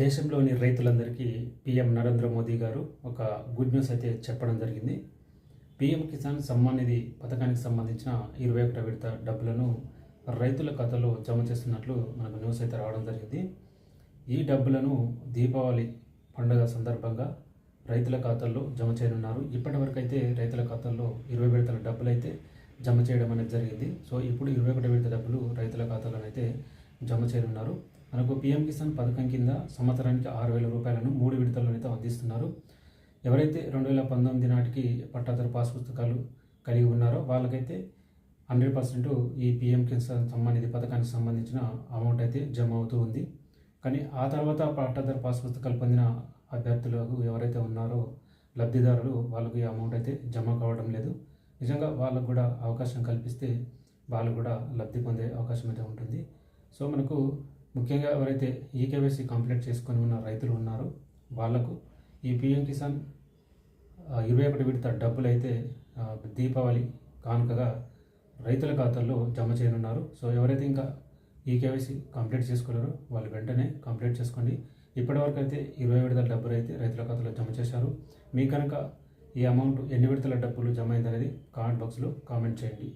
దేశంలోని రైతులందరికీ పీఎం నరేంద్ర మోదీ గారు ఒక గుడ్ న్యూస్ అయితే చెప్పడం జరిగింది. పీఎం కిసాన్ సమ్మాన్ నిధి పథకానికి సంబంధించిన ఇరవై ఒకటో విడత డబ్బులను రైతుల ఖాతాలో జమ చేస్తున్నట్లు మనకు న్యూస్ అయితే రావడం జరిగింది. ఈ డబ్బులను దీపావళి పండుగ సందర్భంగా రైతుల ఖాతాల్లో జమ చేయనున్నారు. ఇప్పటివరకు అయితే రైతుల ఖాతాల్లో ఇరవై విడతల డబ్బులు అయితే జమ చేయడం అనేది జరిగింది. సో ఇప్పుడు ఇరవై ఒకటి విడత డబ్బులు రైతుల ఖాతాలో అయితే జమ చేయనున్నారు. మనకు పీఎం కిసాన్ పథకం కింద సంవత్సరానికి ఆరు వేల రూపాయలను మూడు విడతల్లోనైతే అందిస్తున్నారు. ఎవరైతే రెండు వేల పంతొమ్మిది నాటికి పట్టాదారు పాస్ పుస్తకాలు కలిగి ఉన్నారో వాళ్ళకైతే హండ్రెడ్ పర్సెంట్ ఈ పిఎం కిసాన్ సంబంధిత పథకానికి సంబంధించిన అమౌంట్ అయితే జమ అవుతూ ఉంది. కానీ ఆ తర్వాత పట్టాదారు పాస్ పుస్తకాలు పొందిన అభ్యర్థులకు ఎవరైతే ఉన్నారో లబ్ధిదారులు వాళ్ళకు ఈ అమౌంట్ అయితే జమ కావడం లేదు. నిజంగా వాళ్ళకు కూడా అవకాశం కల్పిస్తే వాళ్ళు కూడా లబ్ధి పొందే అవకాశం అయితే ఉంటుంది. సో మనకు ముఖ్యంగా ఎవరైతే ఈకేవైసీ కంప్లీట్ చేసుకొని ఉన్న రైతులు ఉన్నారో వాళ్ళకు ఈ పిఎం కిసాన్ ఇరవై ఒకటి విడత డబ్బులు అయితే దీపావళి కానుకగా రైతుల ఖాతాల్లో జమ చేయనున్నారు. సో ఎవరైతే ఇంకా ఈ కేవైసీ కంప్లీట్ చేసుకోలేరో వాళ్ళు వెంటనే కంప్లీట్ చేసుకోండి. ఇప్పటివరకు అయితే ఇరవై విడతల డబ్బులు అయితే రైతుల ఖాతాలో జమ చేశారు. మీ కనుక ఈ అమౌంట్ ఎన్ని విడతల డబ్బులు జమ అయిందనేది కామెంట్ బాక్స్లో కామెంట్ చేయండి.